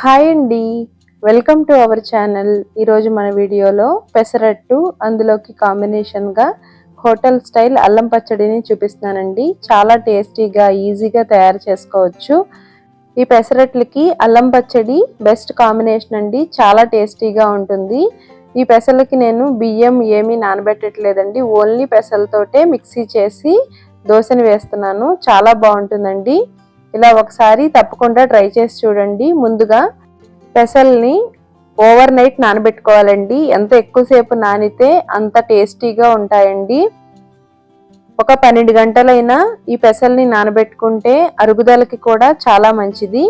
Hi అండి. Welcome to our channel. ఈరోజు మన వీడియోలో పెసరట్టు అందులోకి కాంబినేషన్గా హోటల్ స్టైల్ అల్లం పచ్చడిని చూపిస్తున్నానండి. చాలా టేస్టీగా ఈజీగా తయారు చేసుకోవచ్చు. ఈ పెసరట్లకి అల్లం పచ్చడి బెస్ట్ కాంబినేషన్ అండి. చాలా టేస్టీగా ఉంటుంది. ఈ పెసలకి నేను బియ్యం ఏమీ నానబెట్టట్లేదండి. ఓన్లీ పెసలతోటే మిక్సీ చేసి దోశని వేస్తున్నాను. చాలా బాగుంటుందండి. ఇలా ఒకసారి తప్పకుండా ట్రై చేసి చూడండి. ముందుగా పెసల్ని ఓవర్ నైట్ నానబెట్టుకోవాలండి. ఎంత ఎక్కువసేపు నానితే అంత టేస్టీగా ఉంటాయండి. ఒక పన్నెండు గంటలైనా ఈ పెసల్ని నానబెట్టుకుంటే అరుగుదలకి కూడా చాలా మంచిది.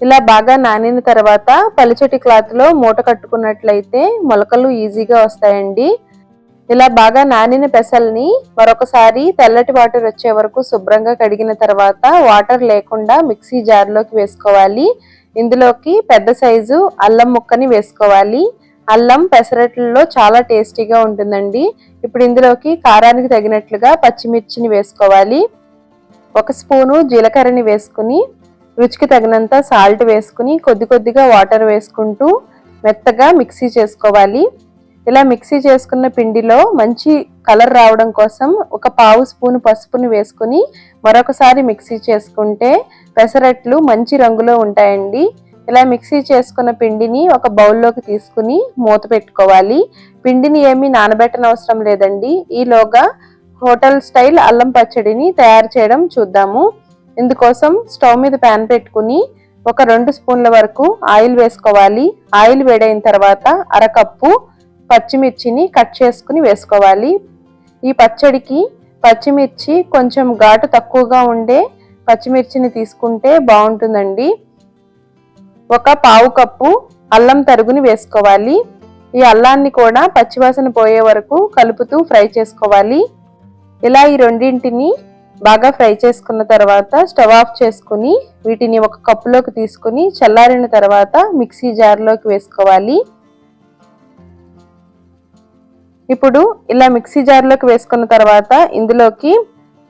ఇలా బాగా నానిన తర్వాత పలిచటి క్లాత్లో మూట కట్టుకున్నట్లయితే మొలకలు ఈజీగా వస్తాయండి. ఇలా బాగా నానిన పెసల్ని మరొకసారి తెల్లటి వాటర్ వచ్చే వరకు శుభ్రంగా కడిగిన తర్వాత వాటర్ లేకుండా మిక్సీ జార్లోకి వేసుకోవాలి. ఇందులోకి పెద్ద సైజు అల్లం ముక్కని వేసుకోవాలి. అల్లం పెసరట్లలో చాలా టేస్టీగా ఉంటుందండి. ఇప్పుడు ఇందులోకి కారానికి తగినట్లుగా పచ్చిమిర్చిని వేసుకోవాలి. ఒక స్పూను జీలకర్రని వేసుకుని రుచికి తగినంత సాల్ట్ వేసుకుని కొద్ది కొద్దిగా వాటర్ వేసుకుంటూ మెత్తగా మిక్సీ చేసుకోవాలి. ఇలా మిక్సీ చేసుకున్న పిండిలో మంచి కలర్ రావడం కోసం ఒక పావు స్పూన్ పసుపుని వేసుకుని మరొకసారి మిక్సీ చేసుకుంటే పెసరట్లు మంచి రంగులో ఉంటాయండి. ఇలా మిక్సీ చేసుకున్న పిండిని ఒక బౌల్లోకి తీసుకుని మూత పెట్టుకోవాలి. పిండిని ఏమీ నానబెట్టనవసరం లేదండి. ఈలోగా హోటల్ స్టైల్ అల్లం పచ్చడిని తయారు చేయడం చూద్దాము. ఇందుకోసం స్టవ్ మీద ప్యాన్ పెట్టుకుని ఒక రెండు స్పూన్ల వరకు ఆయిల్ వేసుకోవాలి. ఆయిల్ వేడైన తర్వాత అరకప్పు పచ్చిమిర్చిని కట్ చేసుకుని వేసుకోవాలి. ఈ పచ్చడికి పచ్చిమిర్చి కొంచెం ఘాటు తక్కువగా ఉండే పచ్చిమిర్చిని తీసుకుంటే బాగుంటుందండి. ఒక పావు కప్పు అల్లం తరుగుని వేసుకోవాలి. ఈ అల్లాన్ని కూడా పచ్చివాసన పోయే వరకు కలుపుతూ ఫ్రై చేసుకోవాలి. ఇలా ఈ రెండింటిని బాగా ఫ్రై చేసుకున్న తర్వాత స్టవ్ ఆఫ్ చేసుకుని వీటిని ఒక కప్పులోకి తీసుకుని చల్లారిన తర్వాత మిక్సీ జార్లోకి వేసుకోవాలి. ఇప్పుడు ఇలా మిక్సీ జార్లోకి వేసుకున్న తర్వాత ఇందులోకి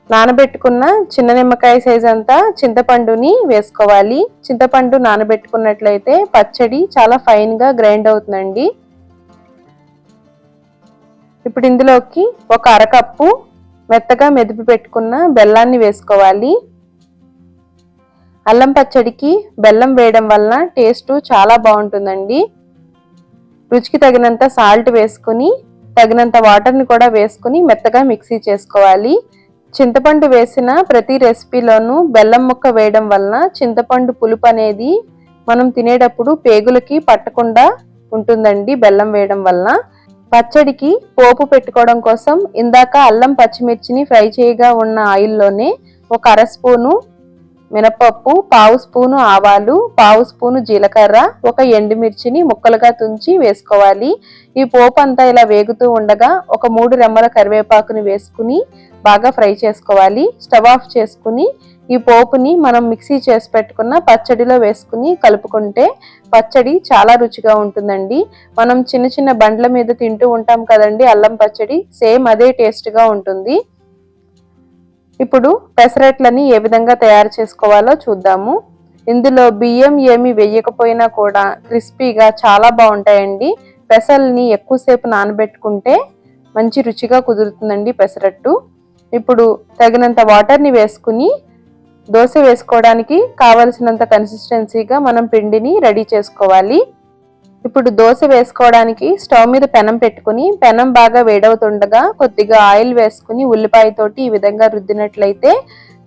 నానబెట్టుకున్న చిన్న నిమ్మకాయ సైజ్ అంతా చింతపండుని వేసుకోవాలి. చింతపండు నానబెట్టుకున్నట్లయితే పచ్చడి చాలా ఫైన్గా గ్రైండ్ అవుతుందండి. ఇప్పుడు ఇందులోకి ఒక అరకప్పు మెత్తగా మెదిపి పెట్టుకున్న బెల్లాన్ని వేసుకోవాలి. అల్లం పచ్చడికి బెల్లం వేయడం వలన టేస్ట్ చాలా బాగుంటుందండి. రుచికి తగినంత సాల్ట్ వేసుకుని తగినంత వాటర్ని కూడా వేసుకుని మెత్తగా మిక్సీ చేసుకోవాలి. చింతపండు వేసిన ప్రతి రెసిపీలోనూ బెల్లం ముక్క వేయడం వలన చింతపండు పులుపు అనేది మనం తినేటప్పుడు పేగులకి పట్టకుండా ఉంటుందండి బెల్లం వేయడం వలన. పచ్చడికి పోపు పెట్టుకోవడం కోసం ఇందాక అల్లం పచ్చిమిర్చిని ఫ్రై చేయగా ఉన్న ఆయిల్లోనే ఒక అర స్పూను మినపప్పు పావు స్పూను ఆవాలు పావు స్పూను జీలకర్ర ఒక ఎండుమిర్చిని ముక్కలుగా తుంచి వేసుకోవాలి. ఈ పోపు అంతా ఇలా వేగుతూ ఉండగా ఒక మూడు రెమ్మల కరివేపాకుని వేసుకుని బాగా ఫ్రై చేసుకోవాలి. స్టవ్ ఆఫ్ చేసుకుని ఈ పోపుని మనం మిక్సీ చేసి పెట్టుకున్న పచ్చడిలో వేసుకుని కలుపుకుంటే పచ్చడి చాలా రుచిగా ఉంటుందండి. మనం చిన్న చిన్న బండ్ల మీద తింటూ ఉంటాం కదండి అల్లం పచ్చడి సేమ్ అదే టేస్ట్గా ఉంటుంది. ఇప్పుడు పెసరట్లని ఏ విధంగా తయారు చేసుకోవాలో చూద్దాము. ఇందులో బియ్యం ఏమి వేయకపోయినా కూడా క్రిస్పీగా చాలా బాగుంటాయండి. పెసల్ని ఎక్కువసేపు నానబెట్టుకుంటే మంచి రుచిగా కుదురుతుందండి పెసరట్టు. ఇప్పుడు తగినంత వాటర్ని వేసుకుని దోశ వేసుకోవడానికి కావలసినంత కన్సిస్టెన్సీగా మనం పిండిని రెడీ చేసుకోవాలి. ఇప్పుడు దోశ వేసుకోవడానికి స్టవ్ మీద పెనం పెట్టుకుని పెనం బాగా వేడవుతుండగా కొద్దిగా ఆయిల్ వేసుకుని ఉల్లిపాయతోటి ఈ విధంగా రుద్దినట్లయితే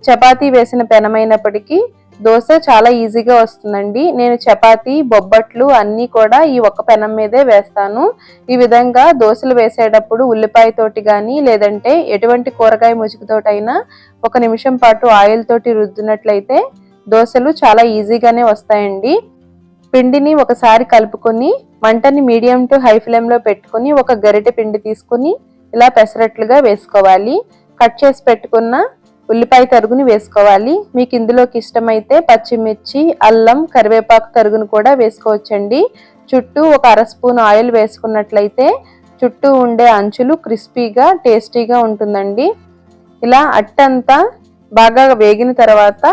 చపాతీ వేసిన పెనమైనప్పటికీ దోశ చాలా ఈజీగా వస్తుందండి. నేను చపాతీ బొబ్బట్లు అన్నీ కూడా ఈ ఒక్క పెనం మీదే వేస్తాను. ఈ విధంగా దోశలు వేసేటప్పుడు ఉల్లిపాయతోటి కానీ లేదంటే ఎటువంటి కూరగాయ ముసుగుతోటైనా ఒక నిమిషం పాటు ఆయిల్ తోటి రుద్దినట్లయితే దోశలు చాలా ఈజీగానే వస్తాయండి. పిండిని ఒకసారి కలుపుకొని మంటని మీడియం టు హై ఫ్లేమ్లో పెట్టుకుని ఒక గరిటె పిండి తీసుకుని ఇలా పెసరట్లుగా వేసుకోవాలి. కట్ చేసి పెట్టుకున్న ఉల్లిపాయ తరుగుని వేసుకోవాలి. మీకు ఇందులోకి ఇష్టమైతే పచ్చిమిర్చి అల్లం కరివేపాకు తరుగును కూడా వేసుకోవచ్చండి. చుట్టూ ఒక అర స్పూన్ ఆయిల్ వేసుకున్నట్లయితే చుట్టూ ఉండే అంచులు క్రిస్పీగా టేస్టీగా ఉంటుందండి. ఇలా అట్టంతా బాగా వేగిన తర్వాత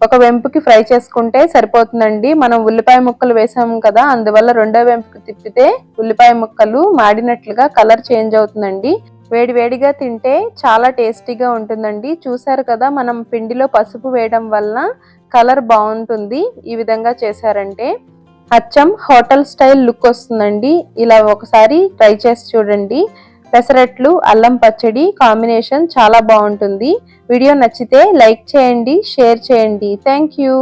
ఒక వెంపుకి ఫ్రై చేసుకుంటే సరిపోతుందండి. మనం ఉల్లిపాయ ముక్కలు వేసాము కదా అందువల్ల రెండో వెంపుకి తిప్పితే ఉల్లిపాయ ముక్కలు మాడినట్లుగా కలర్ చేంజ్ అవుతుందండి. వేడి వేడిగా తింటే చాలా టేస్టీగా ఉంటుందండి. చూసారు కదా మనం పిండిలో పసుపు వేయడం వలన కలర్ బాగుంటుంది. ఈ విధంగా చేశారంటే అచ్చం హోటల్ స్టైల్ లుక్ వస్తుందండి. ఇలా ఒకసారి ట్రై చేసి చూడండి. పెసరట్లు అల్లం పచ్చడి కాంబినేషన్ చాలా బాగుంటుంది. వీడియో నచ్చితే లైక్ చేయండి షేర్ చేయండి. Thank you.